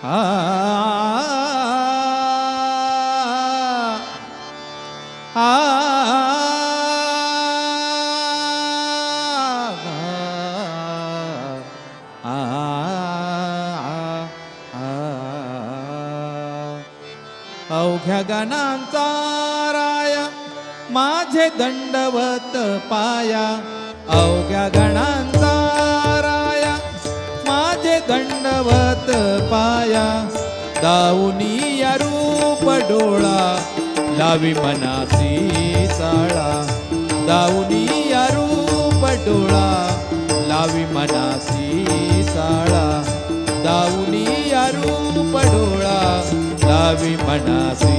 आ अवघ्या गणांचा राय माझे दंडवत पाया अवघ्या गणांचा दंडवत पाया दाऊनी या रूप डोळा लावी मनासी चाळा. दाऊनी या रूप डोळा लावी मनासी साळा दाऊनी या रूप डोळा लावी मनासी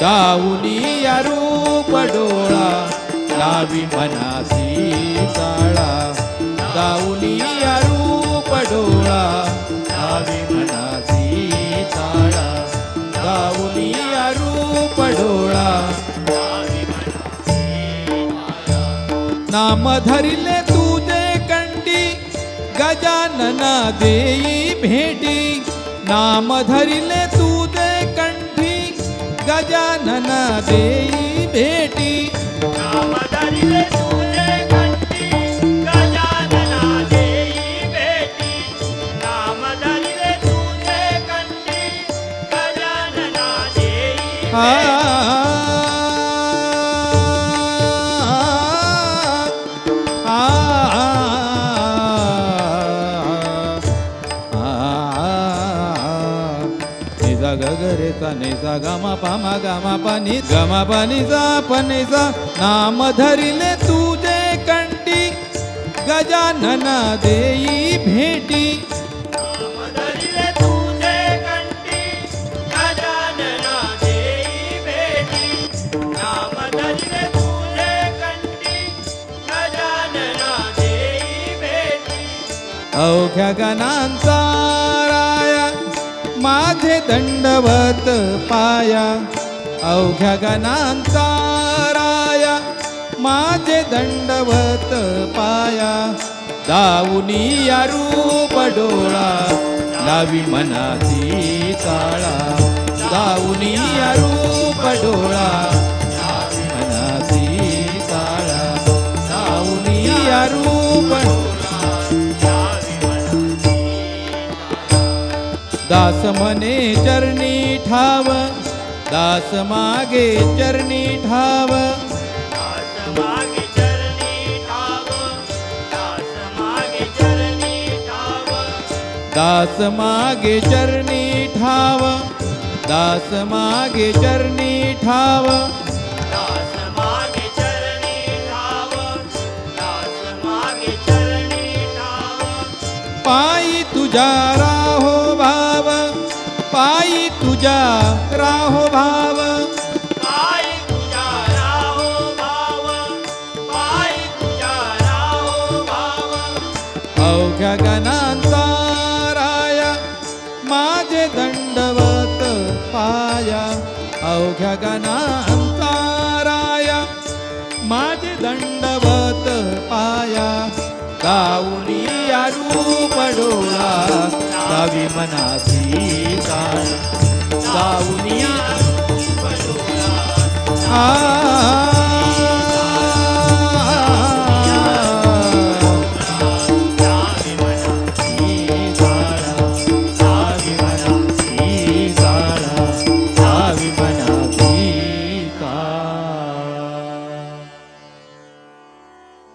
दाऊनी या रूप डोळा लावी मनासी काळा दाऊनी या रूप डोळा लावी मनासी काळा दाऊनी या रूप डोळा नाम धरिले तुझे कंडी गजानना देई भेटी नाम धरिले तुझे कंडी गजानना देई भेटी। नाम ग ग रे सा नि सा ग म प म ग म प नि ग म प नि सा प नि सा नाम धरिले तुझे कंटी गजानन देई भेटी अवघ्या गणांचा माझे दंडवत पाया अवघ्या गणांचा राया माझे दंडवत पाया दाऊनी या रूप डोळा लावी मनाची चाळा दाऊनी या रूप डोळा दास मने चरणी ठाव दास मागे चरणी ठाव. दास मागे चरणी ठाव, दास मागे चरणी ठाव. दास मागे चरणी तुझा राहो भाव. पायी तुझ्या राहो भाव, पायी तुझ्या राहो भाव. अवघ्या गणांचा राया माझे दंडवत पाया. अवघ्या गणांचा राया माझे दंडवत पाया. गाऊनी रूप डोळा गावी मनासी गाऊनिया